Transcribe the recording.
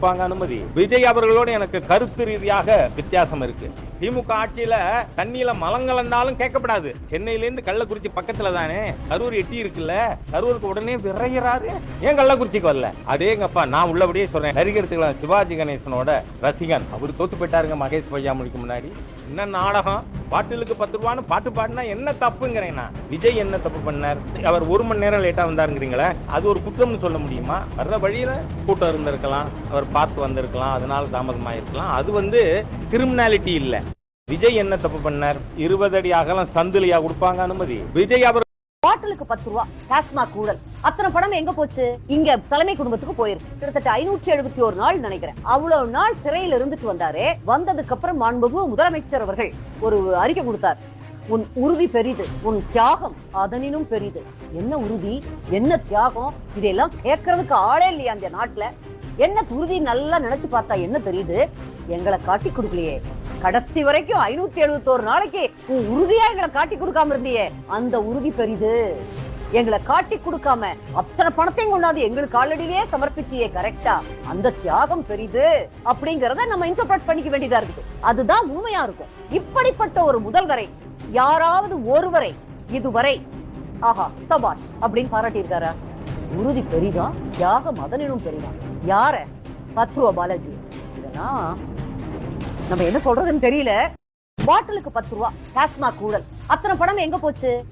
கொடுப்பாங்க அனுமதி. விஜய் அவர்களோட எனக்கு கருத்து ரீதியாக வித்தியாசம் இருக்கு. திமுக ஆட்சியில தண்ணியில மலம் கலந்தாலும் கேட்கப்படாது. சென்னையில இருந்து கள்ளக்குறிச்சி பக்கத்துல தானே? கரூர் எட்டி இருக்குல்ல? கரூருக்கு உடனே விரைகிறாரு ஏன் கள்ளக்குறிச்சிக்கு வரல? அதேங்கப்பா நான் உள்ளபடியே சொல்றேன். நடிகர் சிவாஜி கணேசனோட ரசிகன். அவர் தோத்து போயிட்டாருங்க மகேஷ் பையாமொழிக்கு முன்னாடி. என்ன நாடகம்? பாட்டிலுக்கு பத்து ரூபான்னு பாட்டு பாடினா என்ன தப்புங்கிறேன் நான். விஜய் என்ன தப்பு பண்ணார்? அவர் ஒரு மணி நேரம் லேட்டா வந்தாருங்கிறீங்களே அது ஒரு குற்றம்னு சொல்ல முடியுமா? வர்ற வழியில கூட்டம் இருந்திருக்கலாம் அவர் பார்த்து வந்திருக்கலாம் அதனால தாமதமாயிருக்கலாம். அது வந்து கிரிமினாலிட்டி இல்ல. விஜய் என்ன தப்பு பண்ணார்? இருபது அடி அகலம் சந்திலியா கொடுப்பாங்க அனுமதி. விஜய் அவர் பாட்டிலுக்கு பத்து ரூபா டாஸ்மாக் ஊழல் அத்தனை பணம் எங்க போச்சு? இங்க தலைமை குடும்பத்துக்கு போயிருக்கு. கிட்டத்தட்ட ஐநூற்றி எழுபத்தி ஒரு நாள் நினைக்கிறேன். அவ்வளவு நாள் சிறையில இருந்துட்டு வந்தாரே. வந்ததுக்கு அப்புறம் மாண்புகு முதலமைச்சர் அவர்கள். ஒரு அறிக்கை கொடுத்தார். உன் உறுதி பெரிது உன் தியாகம் அதனினும் பெரிது. என்ன உறுதி? என்ன தியாகம்? இதெல்லாம் கேட்கறதுக்கு ஆளே இல்லையா அந்த நாட்டுல? என்ன உறுதி நல்லா நினைச்சு பார்த்தா என்ன தெரியுது எங்களை காட்டி கொடுக்கலையே. கடைசி வரைக்கும் ஐநூத்தி எழுபத்தோரு நாளைக்கு உன் உறுதியா எங்களை காட்டி கொடுக்காம இருந்தியே. அந்த உறுதி பெரிது. எங்களை காட்டி கொடுக்காம அத்தனை பணத்தையும் கொண்டாந்து எங்களுக்கு ஆல்ரெடியே சமர்ப்பிச்சியே கரெக்டா அந்த தியாகம் பெரிது. அப்படிங்கறத நம்ம இன்டர்பிரட் பண்ணிக்க வேண்டியதா இருக்குது. அதுதான் உண்மையா இருக்கும். இப்படிப்பட்ட ஒரு முதல்வரை யாராவது ஒருவரை இதுவரை ஆஹா சபாஷ் அப்படின்னு பாராட்டியிருக்காரா? உறுதி பெரிதா? யாக அதனினும் பெரிதா? யார? பத்து பாலாஜி. இதெல்லாம் நம்ம என்ன சொல்றதுன்னு தெரியல. பாட்டிலுக்கு பத்து ரூபா டாஸ்மாக் ஊழல் அத்தனை பணம் எங்க போச்சு?